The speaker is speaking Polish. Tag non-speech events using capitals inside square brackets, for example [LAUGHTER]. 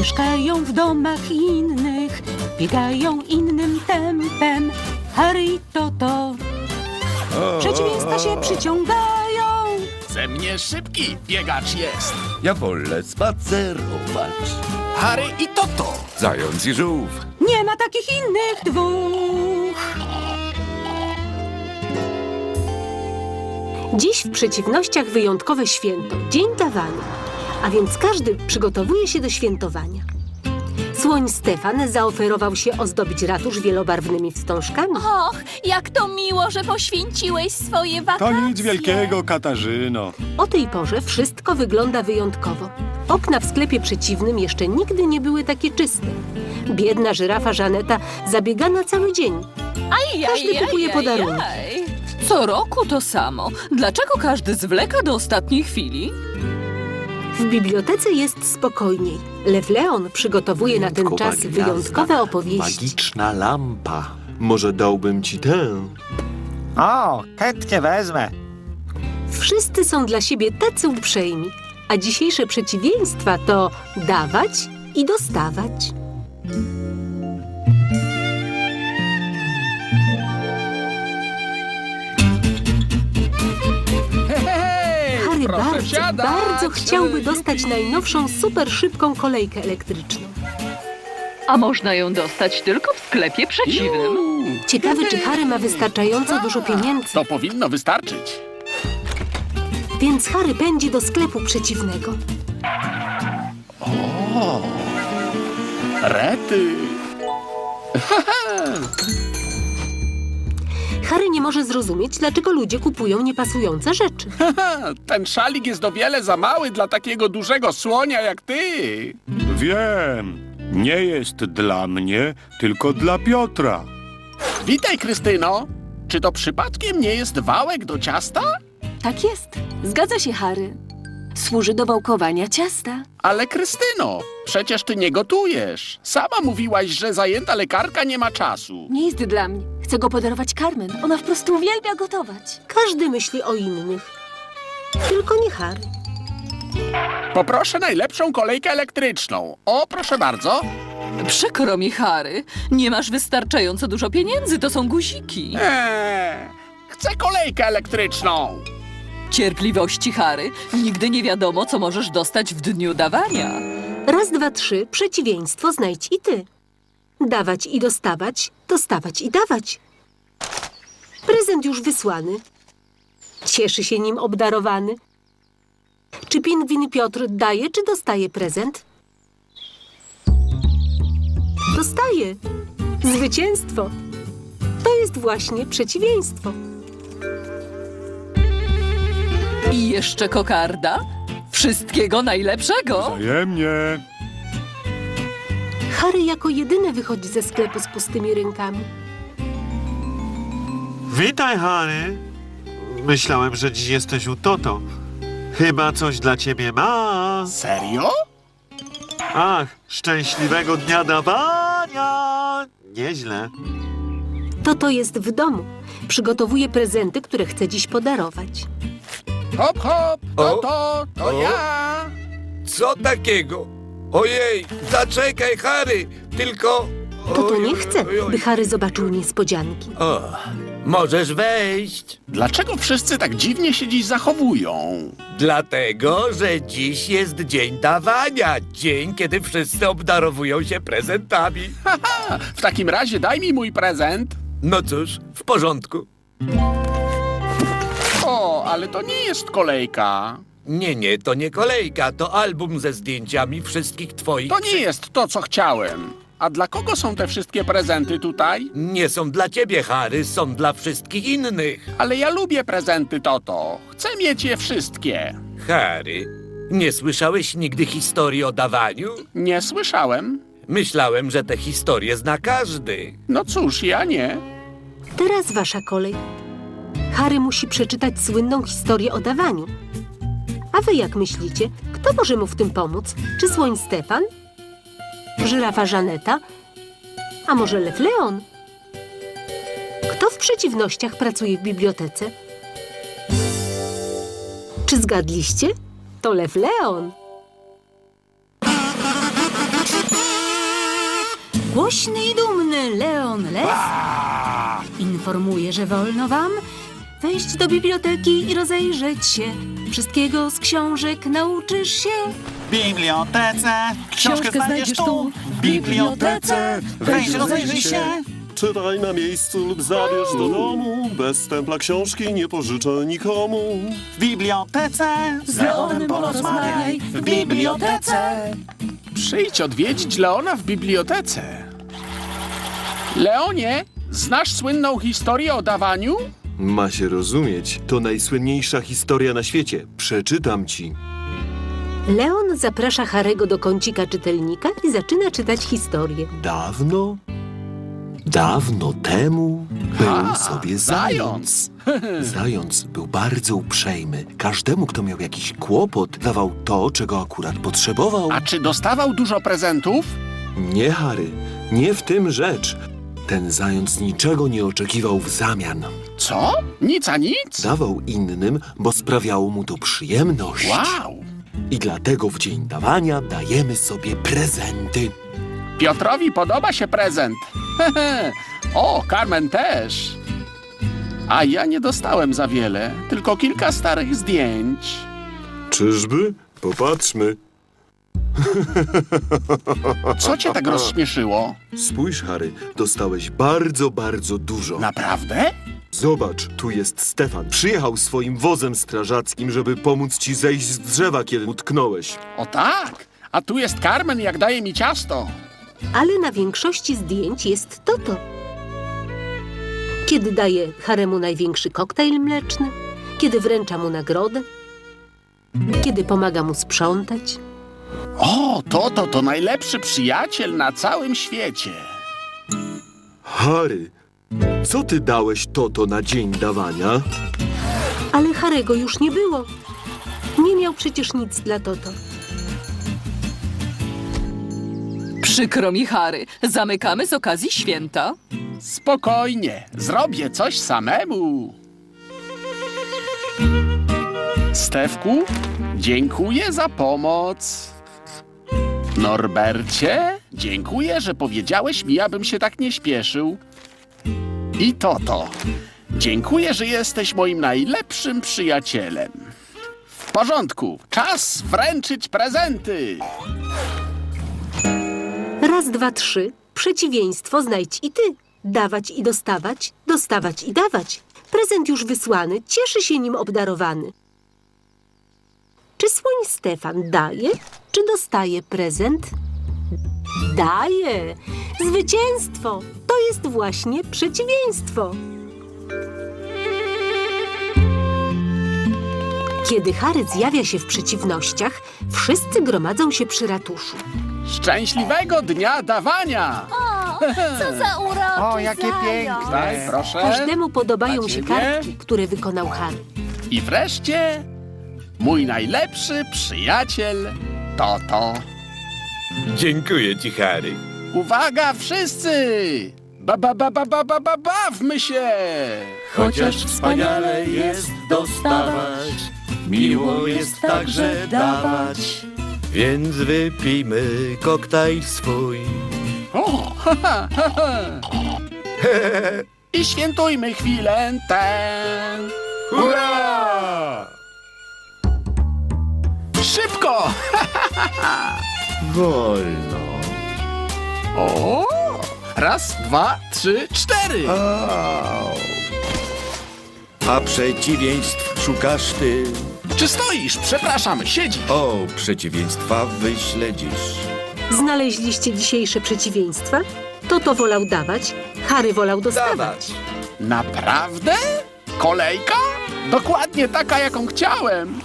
Mieszkają w domach innych, biegają innym tempem. Harry i Toto. Przeciwieństwa się przyciągają. Ze mnie szybki biegacz jest. Ja wolę spacerować. Harry i Toto. Zając i żółw. Nie ma takich innych dwóch. Dziś w przeciwnościach wyjątkowe święto, dzień dawania, a więc każdy przygotowuje się do świętowania. Słoń Stefan zaoferował się ozdobić ratusz wielobarwnymi wstążkami. Och, jak to miło, że poświęciłeś swoje To wakacje. nic wielkiego, Katarzyno. O tej porze wszystko wygląda wyjątkowo. Okna w sklepie przeciwnym jeszcze nigdy nie były takie czyste. Biedna żyrafa Żaneta zabiega na cały dzień. Każdy kupuje podarunki. Co roku to samo. Dlaczego każdy zwleka do ostatniej chwili? W bibliotece jest spokojniej. Lew Leon przygotowuje na ten czas gwiazda, wyjątkowe opowieści. Magiczna lampa. Może dałbym ci tę? O, chętnie wezmę. Wszyscy są dla siebie tacy uprzejmi, a dzisiejsze przeciwieństwa to dawać i dostawać. Proszę bardzo, wsiadać. bardzo chciałby dostać najnowszą super szybką kolejkę elektryczną. A można ją dostać tylko w sklepie przeciwnym. Ciekawy, czy Harry ma wystarczająco dużo pieniędzy, To powinno wystarczyć. więc Harry pędzi do sklepu przeciwnego. Rety. Harry nie może zrozumieć, dlaczego ludzie kupują niepasujące rzeczy. [LAUGHS] Ten szalik jest o wiele za mały dla takiego dużego słonia jak ty. Wiem, nie jest dla mnie, tylko dla Piotra. Witaj, Krystyno. Czy to przypadkiem nie jest wałek do ciasta? Tak jest. Zgadza się, Harry. Służy do wałkowania ciasta. Ale Krystyno, przecież ty nie gotujesz. Sama mówiłaś, że zajęta lekarka nie ma czasu. Nie jest dla mnie. Chcę go podarować Carmen. Ona po prostu uwielbia gotować. Każdy myśli o innych. Tylko nie Harry. Poproszę najlepszą kolejkę elektryczną. O, proszę bardzo. Przykro mi, Harry. Nie masz wystarczająco dużo pieniędzy, to są guziki. Eee, chcę kolejkę elektryczną. Cierpliwości, Harry. Nigdy nie wiadomo, co możesz dostać w dniu dawania. Raz, dwa, trzy, przeciwieństwo znajdź i ty. Dawać i dostawać, dostawać i dawać. Prezent już wysłany. Cieszy się nim obdarowany. Czy pingwin Piotr daje, czy dostaje prezent? Dostaje. Zwycięstwo. To jest właśnie przeciwieństwo. I jeszcze kokarda. Wszystkiego najlepszego. Wzajemnie. Harry jako jedyny wychodzi ze sklepu z pustymi rękami. Witaj, Harry. Myślałem, że dziś jesteś u Toto. Chyba coś dla ciebie ma. Serio? Ach, szczęśliwego dnia dawania. Nieźle. Toto jest w domu. Przygotowuje prezenty, które chce dziś podarować. Hop, hop, to O, to, to o. ja. Co takiego? Ojej, zaczekaj, Harry! Tylko... Toto Oj, nie oj, chce, oj, oj. by Harry zobaczył niespodzianki. O, możesz wejść. Dlaczego wszyscy tak dziwnie się dziś zachowują? Dlatego, że dziś jest dzień dawania. Dzień, kiedy wszyscy obdarowują się prezentami. [LAUGHS] Haha, w takim razie daj mi mój prezent. No cóż, w porządku. Ale to nie jest kolejka. Nie, nie, to nie kolejka, to album ze zdjęciami wszystkich twoich... To nie jest to, co chciałem. A dla kogo są te wszystkie prezenty tutaj? Nie są dla ciebie, Harry, są dla wszystkich innych. Ale ja lubię prezenty, Toto. Chcę mieć je wszystkie. Harry, nie słyszałeś nigdy historii o dawaniu? Nie słyszałem. Myślałem, że te historie zna każdy. No cóż, ja nie. Teraz wasza kolej. Harry musi przeczytać słynną historię o dawaniu. A wy jak myślicie, kto może mu w tym pomóc? Czy słoń Stefan? Żyrafa Żaneta? A może Lew Leon? Kto w przeciwnościach pracuje w bibliotece? Czy zgadliście? To Lew Leon. Głośny i dumny Leon Les informuje, że wolno wam wejść do biblioteki i rozejrzeć się. Wszystkiego z książek nauczysz się. W bibliotece książkę znajdziesz tu. W bibliotece wejdź, rozejrzyj się. Czytaj na miejscu lub zabierz do domu. Bez stempla książki nie pożyczę nikomu. W bibliotece z Leonem porozmawiaj. W bibliotece. Przyjdź odwiedzić Leona w bibliotece. Leonie, znasz słynną historię o dawaniu? Ma się rozumieć, to najsłynniejsza historia na świecie. Przeczytam ci. Leon zaprasza Harego do kącika czytelnika i zaczyna czytać historię. Dawno, dawno temu był A, sobie zając. zając. [LAUGHS] Zając był bardzo uprzejmy. Każdemu, kto miał jakiś kłopot, dawał to, czego akurat potrzebował. A czy dostawał dużo prezentów? Nie, Harry, nie w tym rzecz. Ten zając niczego nie oczekiwał w zamian. Co? Nic a nic? Dawał innym, bo sprawiało mu to przyjemność. Wow! I dlatego w dzień dawania dajemy sobie prezenty. Piotrowi podoba się prezent. [LAUGHS] o, Carmen też. A ja nie dostałem za wiele, tylko kilka starych zdjęć. Czyżby? Popatrzmy. [LAUGHS] Co cię tak rozśmieszyło? Spójrz, Harry, dostałeś bardzo, bardzo dużo. Naprawdę? Zobacz, tu jest Stefan. Przyjechał swoim wozem strażackim, żeby pomóc ci zejść z drzewa, kiedy utknąłeś. O tak. A tu jest Carmen, jak daje mi ciasto. Ale na większości zdjęć jest Toto. Kiedy daje Haremu największy koktajl mleczny, kiedy wręcza mu nagrodę, kiedy pomaga mu sprzątać. O, Toto to najlepszy przyjaciel na całym świecie. Harry, co ty dałeś Toto na dzień dawania? Ale Harego już nie było. Nie miał przecież nic dla Toto. Przykro mi, Harry. Zamykamy z okazji święta. Spokojnie, zrobię coś samemu. Stewku, dziękuję za pomoc. Norbercie, dziękuję, że powiedziałeś mi, abym się tak nie śpieszył. I Toto, dziękuję, że jesteś moim najlepszym przyjacielem. W porządku, czas wręczyć prezenty. Raz, dwa, trzy. Przeciwieństwo znajdź i ty. Dawać i dostawać, dostawać i dawać. Prezent już wysłany, cieszy się nim obdarowany. Czy słoń Stefan daje, czy dostaje prezent? Daje! Zwycięstwo! To jest właśnie przeciwieństwo. Kiedy Harry zjawia się w przeciwnościach, wszyscy gromadzą się przy ratuszu. Szczęśliwego dnia dawania! O, co za [LAUGHS] uroczy O, jakie zając. piękne. Daj, proszę. Każdemu podobają Dla się ciebie? kartki, które wykonał Harry. I wreszcie mój najlepszy przyjaciel Toto. Dziękuję ci, Harry. Uwaga wszyscy! Ba, ba, ba, ba, ba, ba, ba, bawmy się! Chociaż wspaniale jest dostawać, miło jest także dawać. Więc wypijmy koktajl swój. O, ha, ha, ha, ha. I świętujmy chwilę tę. Hurra! Szybko! [LAUGHS] Wolno. O! Raz, dwa, trzy, cztery! A przeciwieństw szukasz ty. Czy stoisz? Przepraszam, siedzisz. O, przeciwieństwa wyśledzisz. Znaleźliście dzisiejsze przeciwieństwa? Toto wolał dawać, Harry wolał dostawać. Naprawdę? Kolejka? Dokładnie taka, jaką chciałem.